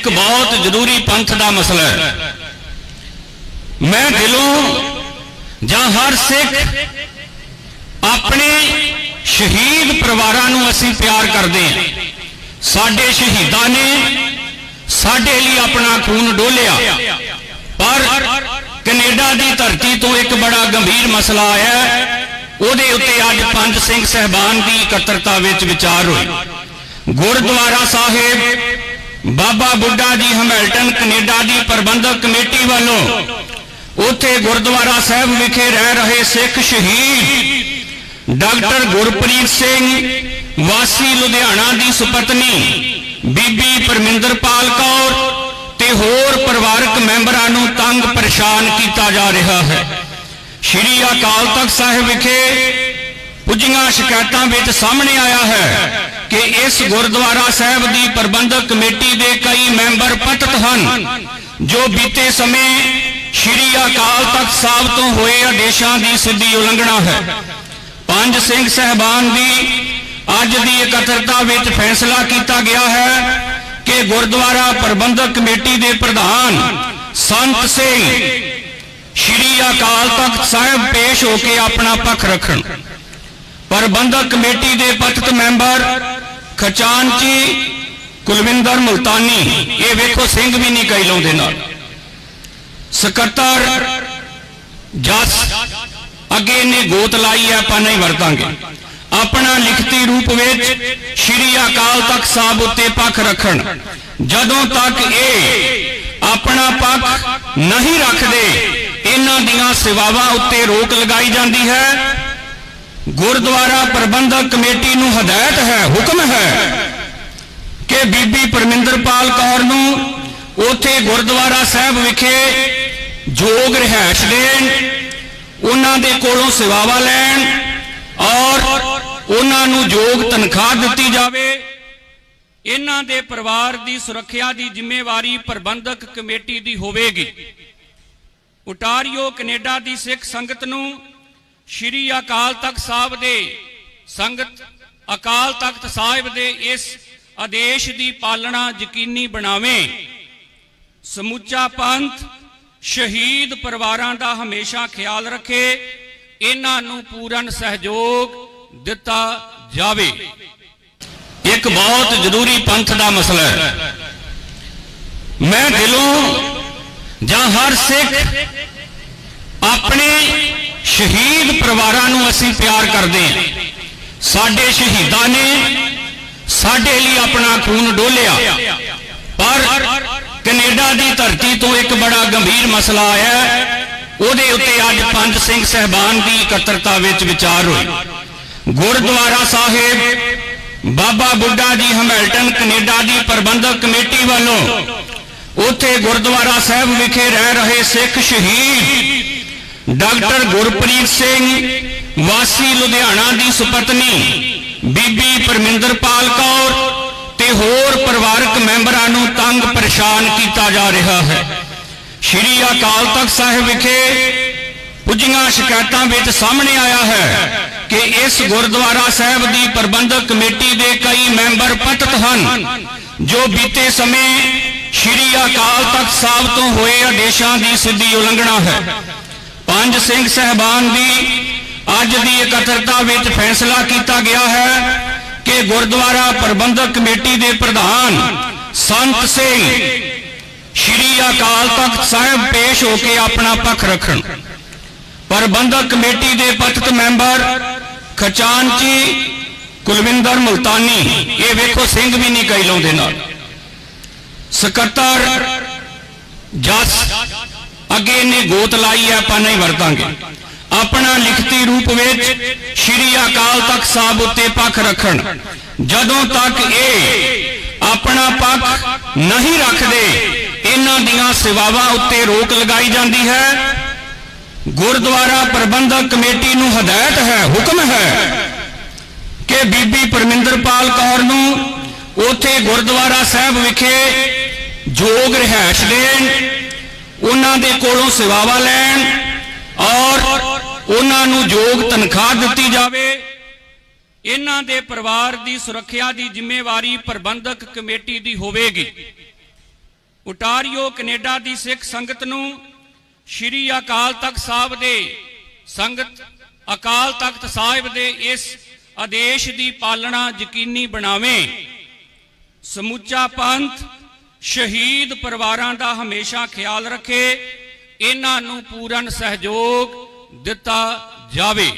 ਇੱਕ ਬਹੁਤ ਜ਼ਰੂਰੀ ਪੰਥ ਦਾ ਮਸਲਾ ਹੈ। ਮੈਂ ਦਿਲੋਂ ਜਾਂ ਹਰ ਸਿੱਖ ਆਪਣੇ ਸ਼ਹੀਦ ਪਰਿਵਾਰਾਂ ਨੂੰ ਅਸੀਂ ਪਿਆਰ ਕਰਦੇ ਹਾਂ। ਸਾਡੇ ਸ਼ਹੀਦਾਂ ਨੇ ਸਾਡੇ ਲਈ ਆਪਣਾ ਖੂਨ ਡੋਲਿਆ। ਪਰ ਕੈਨੇਡਾ ਦੀ ਧਰਤੀ ਤੋਂ ਇੱਕ ਬੜਾ ਗੰਭੀਰ ਮਸਲਾ ਆਇਆ ਉਹਦੇ ਉੱਤੇ ਅੱਜ ਪੰਜ ਸਿੰਘ ਸਹਿਬਾਨ ਦੀ ਇਕੱਤਰਤਾ ਵਿੱਚ ਵਿਚਾਰ ਹੋਈ ਗੁਰਦੁਆਰਾ ਸਾਹਿਬ ਬਾਬਾ ਬੁੱਢਾ ਜੀ ਹਮਿਲਟਨ, ਕੈਨੇਡਾ ਦੀ ਪ੍ਰਬੰਧਕ ਕਮੇਟੀ ਵੱਲੋਂ ਉੱਥੇ ਗੁਰਦੁਆਰਾ ਸਾਹਿਬ ਵਿਖੇ ਰਹਿ ਰਹੇ ਸਿੱਖ ਸ਼ਹੀਦ ਡਾਕਟਰ ਗੁਰਪ੍ਰੀਤ ਸਿੰਘ, ਵਾਸੀ ਲੁਧਿਆਣਾ ਦੀ ਸੁਪਤਨੀ, ਬੀਬੀ ਪਰਮਿੰਦਰਪਾਲ ਕੌਰ ਤੇ ਹੋਰ ਪਰਿਵਾਰਕ ਮੈਂਬਰਾਂ ਨੂੰ ਤੰਗ ਪਰੇਸ਼ਾਨ ਕੀਤਾ ਜਾ ਰਿਹਾ ਹੈ। ਸ਼੍ਰੀ ਅਕਾਲ ਤਖਤ ਸਾਹਿਬ ਵਿਖੇ ਪੁੱਜੀਆਂ ਸ਼ਿਕਾਇਤਾਂ ਵਿੱਚ ਸਾਹਮਣੇ ਆਇਆ ਹੈ। ਕਿ ਇਸ ਗੁਰਦੁਆਰਾ ਸਾਹਿਬ ਦੀ ਪ੍ਰਬੰਧਕ ਕਮੇਟੀ ਦੇ ਕਈ ਮੈਂਬਰ ਪਤਿਤ ਹਨ, ਜੋ ਬੀਤੇ ਸਮੇਂ ਸ਼੍ਰੀ ਅਕਾਲ ਤਖਤ ਸਾਹਿਬ ਤੋਂ ਹੋਏ ਆਦੇਸ਼ਾਂ ਦੀ ਸਿੱਧੀ ਉਲੰਘਣਾ ਹੈ। ਪੰਜ ਸਿੰਘ ਸਹਿਬਾਨ ਦੀ ਅੱਜ ਦੀ ਇਕੱਤਰਤਾ ਵਿੱਚ ਫੈਸਲਾ ਕੀਤਾ ਗਿਆ ਹੈ ਕਿ ਗੁਰਦੁਆਰਾ ਪ੍ਰਬੰਧਕ ਕਮੇਟੀ ਦੇ ਪ੍ਰਧਾਨ ਸੰਤ ਸਿੰਘ ਸ਼੍ਰੀ ਅਕਾਲ ਤਖਤ ਸਾਹਿਬ ਪੇਸ਼ ਹੋ ਕੇ ਆਪਣਾ ਪੱਖ ਰੱਖਣ। ਪ੍ਰਬੰਧਕ ਕਮੇਟੀ ਦੇ ਪਤਿਤ ਮੈਂਬਰ ਖਜ਼ਾਨਚੀ ਕੁਲਵਿੰਦਰ ਮੁਲਤਾਨੀ, ਇਹ ਵੇਖੋ ਸਿੰਘ ਵੀ ਨਹੀਂ ਕਈ ਲਾਉਂਦੇ ਨਾਲ। ਸਕੱਤਰ ਜਸ, ਅੱਗੇ ਨੇ ਗੋਤ ਲਾਈ ਹੈ ਆਪਾਂ ਨਹੀਂ ਵਰਤਾਂਗੇ। ਆਪਣਾ ਲਿਖਤੀ ਰੂਪ ਵਿੱਚ ਸ਼੍ਰੀ ਅਕਾਲ ਤਖਤ ਸਾਹਿਬ ਉੱਤੇ ਪੱਖ ਰੱਖਣ। ਜਦੋਂ ਤੱਕ ਇਹ ਆਪਣਾ ਪੱਖ ਨਹੀਂ ਰੱਖਦੇ, ਇਹਨਾਂ ਦੀਆਂ ਸੇਵਾਵਾਂ ਉੱਤੇ ਰੋਕ ਲਗਾਈ ਜਾਂਦੀ ਹੈ। ਗੁਰਦੁਆਰਾ ਪ੍ਰਬੰਧਕ ਕਮੇਟੀ ਨੂੰ ਹਦਾਇਤ ਹੈ, ਹੁਕਮ ਹੈ ਕਿ ਬੀਬੀ ਪਰਮਿੰਦਰਪਾਲ ਕੌਰ ਨੂੰ ਉਥੇ ਗੁਰਦੁਆਰਾ ਸਾਹਿਬ ਵਿਖੇ ਜੋਗ ਰਹਿائش ਦੇਣ, ਉਹਨਾਂ ਦੇ ਕੋਲੋਂ ਸੇਵਾਵਾਂ ਲੈਣ ਔਰ ਉਹਨਾਂ ਨੂੰ ਜੋਗ ਤਨਖਾਹ ਦਿੱਤੀ ਜਾਵੇ। ਇਹਨਾਂ ਦੇ ਪਰਿਵਾਰ ਦੀ ਸੁਰੱਖਿਆ ਦੀ ਜ਼ਿੰਮੇਵਾਰੀ ਪ੍ਰਬੰਧਕ ਕਮੇਟੀ ਦੀ ਹੋਵੇਗੀ। ਉਟਾਰੀਓ ਕੈਨੇਡਾ ਦੀ ਸਿੱਖ ਸੰਗਤ ਨੂੰ ਸ਼੍ਰੀ ਅਕਾਲ ਤਖਤ ਸਾਹਿਬ ਦੇ ਸੰਗਤ, ਅਕਾਲ ਤਖਤ ਸਾਹਿਬ ਦੇ ਇਸ ਆਦੇਸ਼ ਦੀ ਪਾਲਣਾ ਯਕੀਨੀ ਬਣਾਵੇ। ਸਮੁੱਚਾ ਪੰਥ ਸ਼ਹੀਦ ਪਰਿਵਾਰਾਂ ਦਾ ਹਮੇਸ਼ਾ ਖਿਆਲ ਰੱਖੇ, ਇਹਨਾਂ ਨੂੰ ਪੂਰਨ ਸਹਿਯੋਗ ਦਿੱਤਾ ਜਾਵੇ। ਇੱਕ ਬਹੁਤ ਜ਼ਰੂਰੀ ਪੰਥ ਦਾ ਮਸਲਾ ਹੈ। ਮੈਂ ਦਿਲੋਂ ਜਾਂ ਹਰ ਸਿੱਖ ਆਪਣੇ ਸ਼ਹੀਦ ਪਰਿਵਾਰਾਂ ਨੂੰ ਅਸੀਂ ਪਿਆਰ ਕਰਦੇ ਹਾਂ। ਸਾਡੇ ਸ਼ਹੀਦਾਂ ਨੇ ਸਾਡੇ ਲਈ ਆਪਣਾ ਖੂਨ ਡੋਲਿਆ। ਪਰ ਕੈਨੇਡਾ ਦੀ ਧਰਤੀ ਤੋਂ ਇੱਕ ਬੜਾ ਗੰਭੀਰ ਮਸਲਾ ਆਇਆ ਉਹਦੇ ਉੱਤੇ ਅੱਜ ਪੰਜ ਸਿੰਘ ਸਹਿਬਾਨ ਦੀ ਇਕੱਤਰਤਾ ਵਿੱਚ ਵਿਚਾਰ ਹੋਈ ਗੁਰਦੁਆਰਾ ਸਾਹਿਬ, ਬਾਬਾ ਬੁੱਢਾ ਜੀ ਹਮੈਲਟਨ, ਕੈਨੇਡਾ ਦੀ ਪ੍ਰਬੰਧਕ ਕਮੇਟੀ ਵੱਲੋਂ ਉੱਥੇ ਗੁਰਦੁਆਰਾ ਸਾਹਿਬ ਵਿਖੇ ਰਹਿ ਰਹੇ ਸਿੱਖ ਸ਼ਹੀਦ ਡਾਕਟਰ ਗੁਰਪ੍ਰੀਤ ਸਿੰਘ, ਵਾਸੀ ਲੁਧਿਆਣਾ ਦੀ ਸੁਪਤਨੀ, ਬੀਬੀ ਪਰਮਿੰਦਰਪਾਲ ਕੌਰ ਤੇ ਹੋਰ ਪਰਿਵਾਰਕ ਮੈਂਬਰਾਂ ਨੂੰ ਤੰਗ ਪਰੇਸ਼ਾਨ ਕੀਤਾ ਜਾ ਰਿਹਾ ਹੈ। ਸ਼੍ਰੀ ਅਕਾਲ ਤਖਤ ਸਾਹਿਬ ਵਿਖੇ ਪੁੱਜੀਆਂ ਸ਼ਿਕਾਇਤਾਂ ਵਿੱਚ ਸਾਹਮਣੇ ਆਇਆ ਹੈ ਕਿ ਇਸ ਗੁਰਦੁਆਰਾ ਸਾਹਿਬ ਦੀ ਪ੍ਰਬੰਧਕ ਕਮੇਟੀ ਦੇ ਕਈ ਮੈਂਬਰ ਪਤਿਤ ਹਨ, ਜੋ ਬੀਤੇ ਸਮੇਂ ਸ਼੍ਰੀ ਅਕਾਲ ਤਖਤ ਸਾਹਿਬ ਤੋਂ ਹੋਏ ਆਦੇਸ਼ਾਂ ਦੀ ਸਿੱਧੀ ਉਲੰਘਣਾ ਹੈ। ਪੰਜ ਸਿੰਘ ਸਹਿਬਾਨ ਦੀ ਅੱਜ ਦੀ ਇਕੱਤਰਤਾ ਵਿੱਚ ਫੈਸਲਾ ਕੀਤਾ ਗਿਆ ਹੈ ਕਿ ਗੁਰਦੁਆਰਾ ਪ੍ਰਬੰਧਕ ਕਮੇਟੀ ਦੇ ਪ੍ਰਧਾਨ ਸੰਤ ਸਿੰਘ ਸ਼੍ਰੀ ਅਕਾਲ ਤਖਤ ਸਾਹਿਬ ਪੇਸ਼ ਹੋ ਕੇ ਆਪਣਾ ਪੱਖ ਰੱਖਣ। ਪ੍ਰਬੰਧਕ ਕਮੇਟੀ ਦੇ ਪਤਿਤ ਮੈਂਬਰ ਖਜ਼ਾਨਚੀ ਕੁਲਵਿੰਦਰ ਮੁਲਤਾਨੀ, ਇਹ ਵੇਖੋ ਸਿੰਘ ਵੀ ਨਹੀਂ ਕਈ ਲਾਉਂਦੇ ਨਾਲ। ਸਕੱਤਰ ਜਸ ਅੱਗੇ ਇਹਨੇ ਗੋਤ ਲਾਈ ਆਪਾਂ ਨਹੀਂ ਵਰਤਾਂਗੇ। ਆਪਣਾ ਲਿਖਤੀ ਰੂਪ ਵਿੱਚ ਸ਼੍ਰੀ ਅਕਾਲ ਤਖਤ ਸਾਹਿਬ ਉੱਤੇ ਪੱਖ ਰੱਖਣ। ਜਦੋਂ ਤੱਕ ਇਹ ਆਪਣਾ ਪੱਖ ਨਹੀਂ ਰੱਖਦੇ, ਇਹਨਾਂ ਦੀਆਂ ਸੇਵਾਵਾਂ ਉੱਤੇ ਰੋਕ ਲਗਾਈ ਜਾਂਦੀ ਹੈ। ਗੁਰਦੁਆਰਾ ਪ੍ਰਬੰਧਕ ਕਮੇਟੀ ਨੂੰ ਹਦਾਇਤ ਹੈ, ਹੁਕਮ ਹੈ ਕਿ ਬੀਬੀ ਪਰਮਿੰਦਰਪਾਲ ਕੌਰ ਨੂੰ ਉੱਥੇ ਗੁਰਦੁਆਰਾ ਸਾਹਿਬ ਵਿਖੇ ਜੋਗ ਰਹਿائش ਦੇਣ। ਉਹਨਾਂ ਦੇ ਕੋਲੋਂ ਸੇਵਾਵਾਂ ਲੈਣ ਔਰ ਉਹਨਾਂ ਨੂੰ ਯੋਗ ਤਨਖਾਹ ਦਿੱਤੀ ਜਾਵੇ। ਇਹਨਾਂ ਦੇ ਪਰਿਵਾਰ ਦੀ ਸੁਰੱਖਿਆ ਦੀ ਜ਼ਿੰਮੇਵਾਰੀ ਪ੍ਰਬੰਧਕ ਕਮੇਟੀ ਦੀ ਹੋਵੇਗੀ। ਉਟਾਰੀਓ ਕੈਨੇਡਾ ਦੀ ਸਿੱਖ ਸੰਗਤ ਨੂੰ ਸ਼੍ਰੀ ਅਕਾਲ ਤਖਤ ਸਾਹਿਬ ਦੇ ਸੰਗਤ, ਅਕਾਲ ਤਖਤ ਸਾਹਿਬ ਦੇ ਇਸ ਆਦੇਸ਼ ਦੀ ਪਾਲਣਾ ਯਕੀਨੀ ਬਣਾਵੇ। ਸਮੁੱਚਾ ਪੰਥ ਸ਼ਹੀਦ ਪਰਿਵਾਰਾਂ ਦਾ ਹਮੇਸ਼ਾ ਖਿਆਲ ਰੱਖੇ ਇਹਨਾਂ ਨੂੰ ਪੂਰਨ ਸਹਿਯੋਗ ਦਿੱਤਾ ਜਾਵੇ।